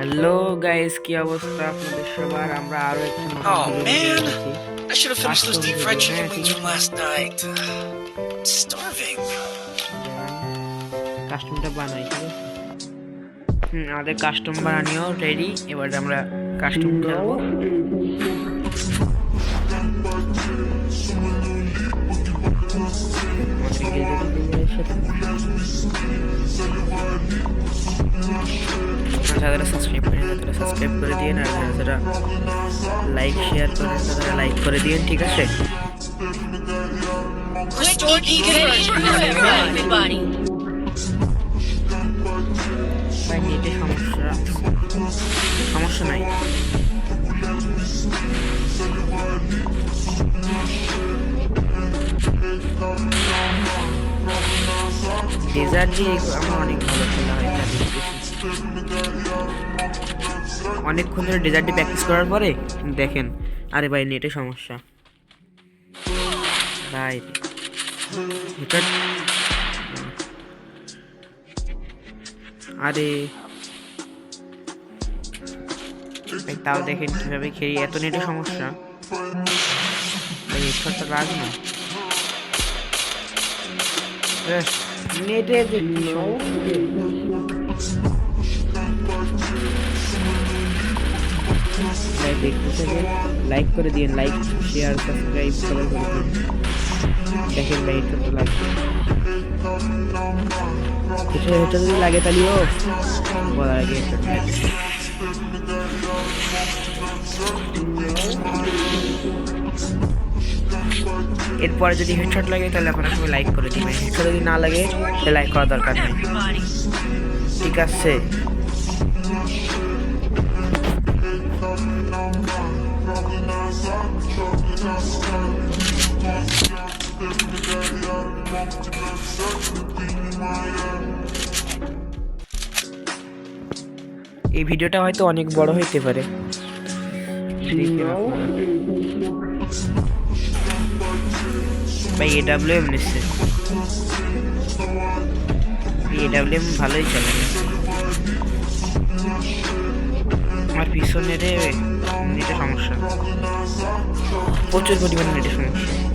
Hello guys কি অবস্থা আপনাদের সবার আমরা আরও একটা Oh, man. I should have finished those deep fried chicken wings from last night. Starving. কাস্টমটা বানাই ঠিক আছে হুম আমাদের কাস্টম বানানিও রেডি এবার আমরা কাস্টম খেলব আমাদের যারা সাবস্ক্রাইব করেন তারা সাবস্ক্রাইব করে দিন আর যারা লাইক শেয়ার করেন, তারা লাইক করে দিন ঠিক আছে. সমস্যা সমস্যা নাই ডেজার্ট দিয়ে আমার অনেক ভালো খেলা। অনেকক্ষণ ধরে ডেজার্টে প্র্যাকটিস করার পরে দেখেন, আরে ভাই নেটে সমস্যা। ভাই আরে। তাও দেখেন কীভাবে খেলি, এত নেটে সমস্যা। না। নেটে ভাই দেখতে থাকেন লাইক করে দিন লাইক শেয়ার সাবস্ক্রাইব সবাই করে দিন। দেখেন ভাই হেডশটটা লাগবে এটা এটা যদি লাগে তাহলেও বলার আগে এরপরে যদি হেডশট লাগে, তাহলে আপনারা সবাই লাইক করে দিবেন। হেডশট যদি না লাগে, তাহলে লাইক করার দরকার নেই. ঠিক আছে। এই ভিডিওটা হয়তো অনেক বড় হইতে পারে। ভাই এডাব্লিউএম নিচ্ছে। এডাব্লিউএম ভালোই চলে আমার পিছনে রে নেটে সমস্যা। প্রচুর পরিমাণে নেটে সমস্যা।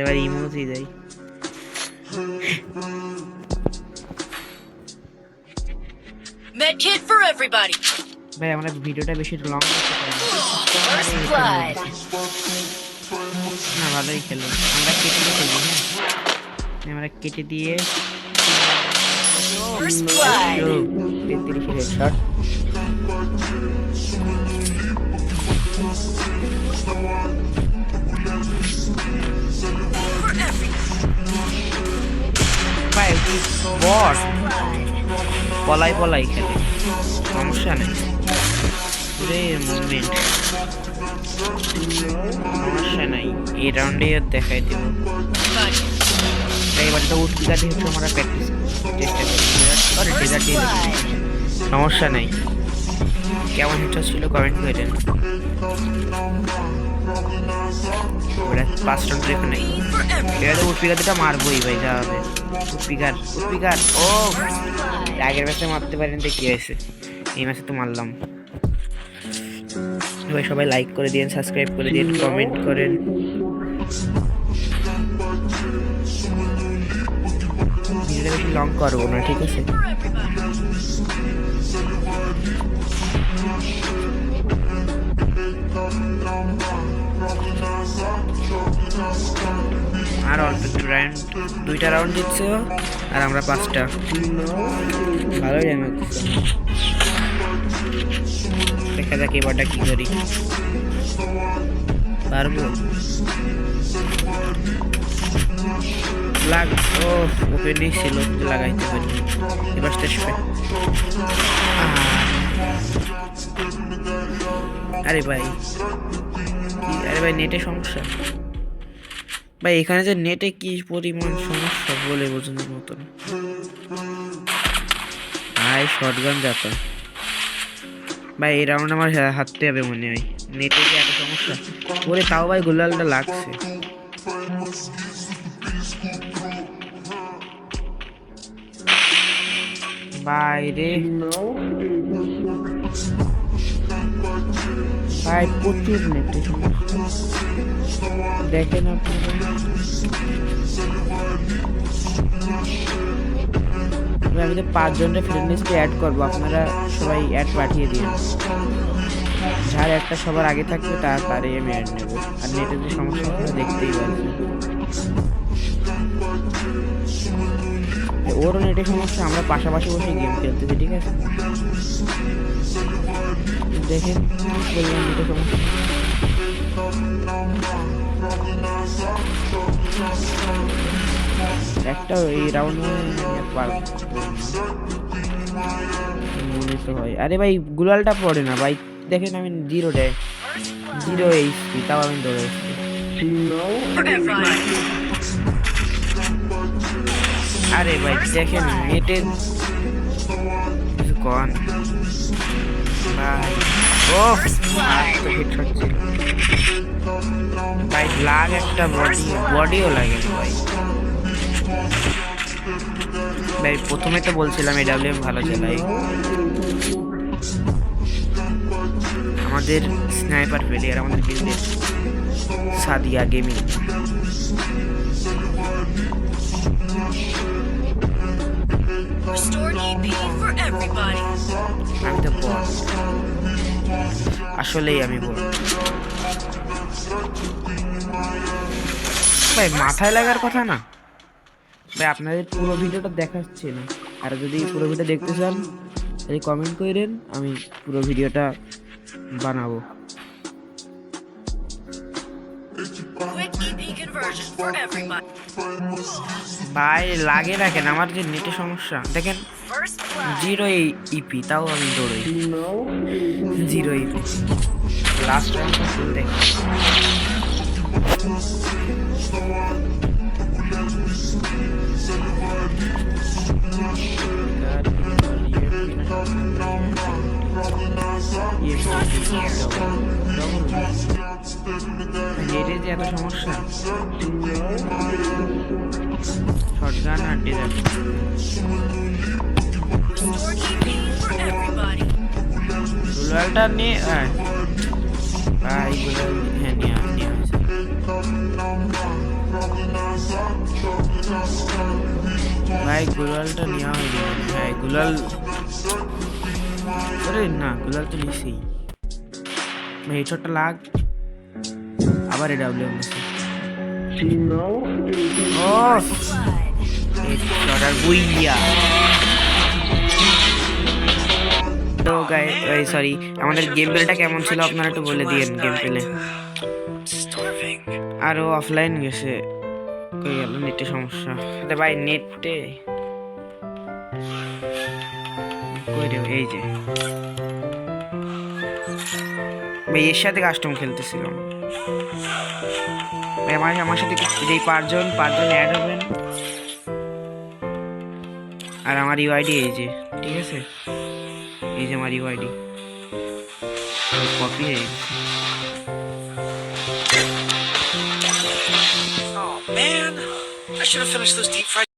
এবার ইমোজি যাই Med kit for everybody. ভাই আমরা ভিডিওটা বেশি লং করতে পারি না। First blood. না ভালোই খেলো আমরা কেটে দিয়ে খেলি হ্যাঁ আমরা কেটে দিয়ে. তেত্রিশের হেডশট বস। পলাই পলাই খেলে। সমস্যা নেই। সমস্যা নাই। দেখাই উৎপিকাতে হচ্ছে আমরা করি। সমস্যা নাই। কেমন ছিল কমেন্ট করেন ওরা পাঁচ রাউন্ড রেখে নেই. এটা তো উৎপিকাতেটা মারবোই ভাই, যা হবে। উৎপিকার উৎপিকার ও! আগের ম্যাচে মারতে পারেন তো কি হয়েছে? এই ম্যাচে তো মারলাম। ভাই, সবাই লাইক করে দিন সাবস্ক্রাইব করে দিন কমেন্ট করেন। বেশি লং করব না, ঠিক আছে? For everybody. আর অল্প একটু রাউন্ড দুইটা রাউন্ড দিচ্ছে আর আমরা পাঁচটা। ভালোই হচ্ছে দেখা যাক এবারটা কি করি। পারব? লাগ, ও লাগাইতে পারি। এবার শেষ আরে ভাই আরে ভাই নেটে সমস্যা? ভাই এখানে যে নেটে কি পরিমাণ সমস্যা বলে বোঝানোর মতন। ভাই শর্টগান যাতা ভাই, এই রাউন্ড আমার হা- হারতে হবে মনে হয়। নেটে কি এত সমস্যা? ওরে, তাও ভাই গুলালটা লাগছে। বাইরে ভাই প্রচুর নেটে দেখেন আপনারা। আমি তো পাঁচজনের ফ্রেন্ড লিস্টে অ্যাড করব, আপনারা সবাই অ্যাড পাঠিয়ে দিন। যার একটা সবার আগে থাকবে, তার তারই আমি অ্যাড নেব। আর নেটের যে সমস্যা দেখতেই পাচ্ছেন। ওরও নেটের সমস্যা, আমরা পাশাপাশি বসে গেম খেলতেছি, ঠিক আছে? নেটের সমস্যা একটা এই রাউন্ড হয় আরে ভাই, গুলালটা পড়ে না, ভাই। দেখেন, আমি জিরো ডে জিরো এইচপি তাও আমি এসেছি আরে ভাই, দেখেন নেটে কিছু কন। ও ভাই লাগ একটা বডি বডিও লাগে ভাই। ভাই, প্রথমে তো বলছিলাম এডাব্লিউএম ভালো চালাই আমাদের স্নাইপার প্লেয়ার আমাদের বিজনেস সাদিয়া গেমিং। আমি তো আসলেই আমি বল ভাই, মাথায় লাগার কথা না। ভাই, আপনাদের পুরো ভিডিওটা দেখাচ্ছে না। আর যদি পুরো ভিডিও দেখতে চান, তাহলে কমেন্ট করেন আমি পুরো ভিডিওটা বানাবো. ভাই, লাগে না কেন? আমার যে নেটে সমস্যা। দেখেন. জিরো ইপি তাও আমি দৌড়ই জিরো ইপি লাস্ট রাউন্ডটা ফুল দেখ নেটে যে এত সমস্যা শর্টগান আর for everybody. নিয়ে হ্যাঁ হ্যাঁ ভাই গুলালটা নেওয়া হয়নি ভাই গুলাল আরে না, গুলাল তো নিছি ভাই এই ছোট্ট লাগ, আবার এ ডাব্লিউ ও ছোটার বুইয়া তো গাই সরি আমাদের গেম প্লেটা কেমন ছিল আপনারা একটু বলে দিয়েন গেম প্লে. আরও অফলাইন গেছে। কই গেল নেটে সমস্যা। ভাই নেটে কই রে এই যে। ভাই এর সাথে কাস্টম খেলতেছিলাম। ভাই আমার আমার সাথে যেই পাঁচজন পাঁচজন অ্যাড হবেন। আর আমার ইউআইডি এই যে ঠিক আছে? এই যে আমার ইউআইডি কপি গেছে Oh man, I should have finished those deep fried.